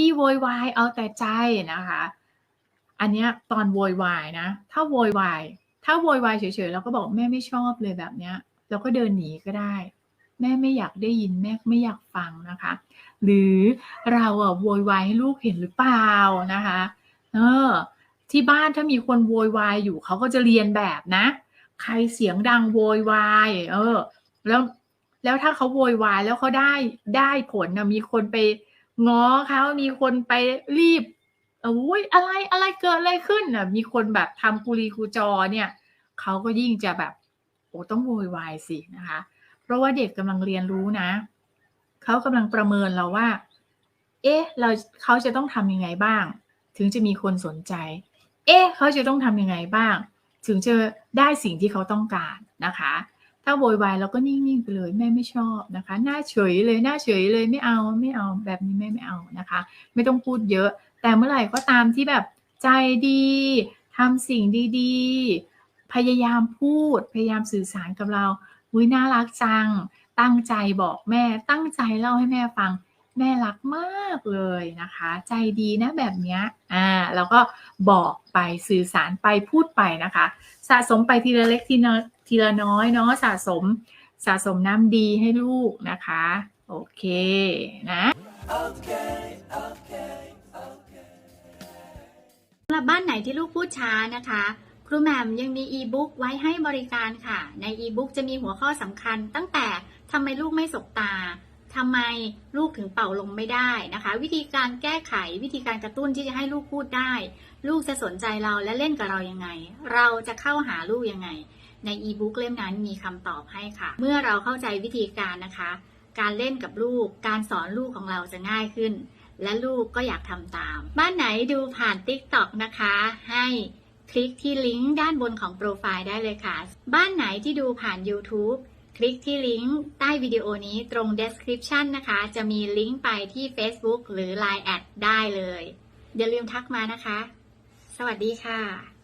ขี้โวยวายเอาแต่ใจนะคะ อันเนี้ยตอนโวยวายนะ ถ้าโวยวาย ถ้าโวยวายเฉยๆเราก็บอกแม่ไม่ชอบเลยแบบเนี้ยเราก็เดินหนีก็ได้ แม่ไม่อยากได้ยินแม่ไม่อยากฟังนะคะ หรือเราอะโวยวายให้ลูกเห็นหรือเปล่านะคะ เออ ที่บ้านถ้ามีคนโวยวายอยู่เขาก็จะเรียนแบบนะ ใครเสียงดังโวยวายเออ แล้วแล้วถ้าเขาโวยวายแล้วเขาได้ได้ผลนะมีคนไป ง้อเขามีคนไปรีบเอ้ยอะไรอะไรเกิดอะไรขึ้นน่ะ มีคนแบบทำกุลีกูจอเนี่ยเขาก็ยิ่งจะแบบโอ้ต้องโวยวายสินะคะ เพราะว่าเด็กกำลังเรียนรู้นะเขากำลังประเมินเราว่า เอ๊ะ เราเขาจะต้องทำยังไงบ้าง ถึงจะมีคนสนใจ เอ๊ะ เขาจะต้องทำยังไงบ้าง ถึงจะได้สิ่งที่เขาต้องการนะคะ ถ้าโวยวายเราก็นิ่งๆไปเลยแม่ไม่ชอบนะคะ หน้าเฉยเลยหน้าเฉยเลยไม่เอาไม่เอาแบบนี้แม่ไม่เอานะคะ ไม่ต้องพูดเยอะ แต่เมื่อไหร่ก็ตามที่แบบใจดีทำสิ่งดีๆ พยายามพูดพยายามสื่อสารกับเราวิน่ารักจัง ตั้งใจบอกแม่ตั้งใจเล่าให้แม่ฟัง แม่รักมากเลยนะคะ ใจดีนะแบบเนี้ยอ่าแล้วก็บอกไปสื่อสารไปพูดไปนะคะ สะสมไปทีละเล็กทีละทีละน้อยเนาะสะสมสะสมน้ำดีให้ลูกนะคะ โอเคนะสำหรับบ้านไหนที่ลูกพูดช้านะคะครูแหม่มยังมีอีบุ๊กไว้ให้บริการค่ะ ในอีบุ๊กจะมีหัวข้อสำคัญตั้งแต่ทำไมลูกไม่สบตา ทำไมลูกถึงเป่าลมไม่ได้นะคะ วิธีการแก้ไขวิธีการกระตุ้นที่จะให้ลูกพูดได้ ลูกจะสนใจเราและเล่นกับเรายังไง เราจะเข้าหาลูกยังไง ในอีบุ๊กเล่มนั้นมีคำตอบให้ค่ะ เมื่อเราเข้าใจวิธีการนะคะ การเล่นกับลูก การสอนลูกของเราจะง่ายขึ้น และลูกก็อยากทำตาม บ้านไหนดูผ่าน TikTok นะคะ ให้คลิกที่ลิงก์ด้านบนของโปรไฟล์ได้เลยค่ะ บ้านไหนที่ดูผ่าน YouTube คลิกที่ลิงก์ใต้วิดีโอนี้ตรง description นะคะ จะมีลิงก์ไปที่ Facebook หรือ Line แอดได้เลย อย่าลืมทักมานะคะ สวัสดีค่ะ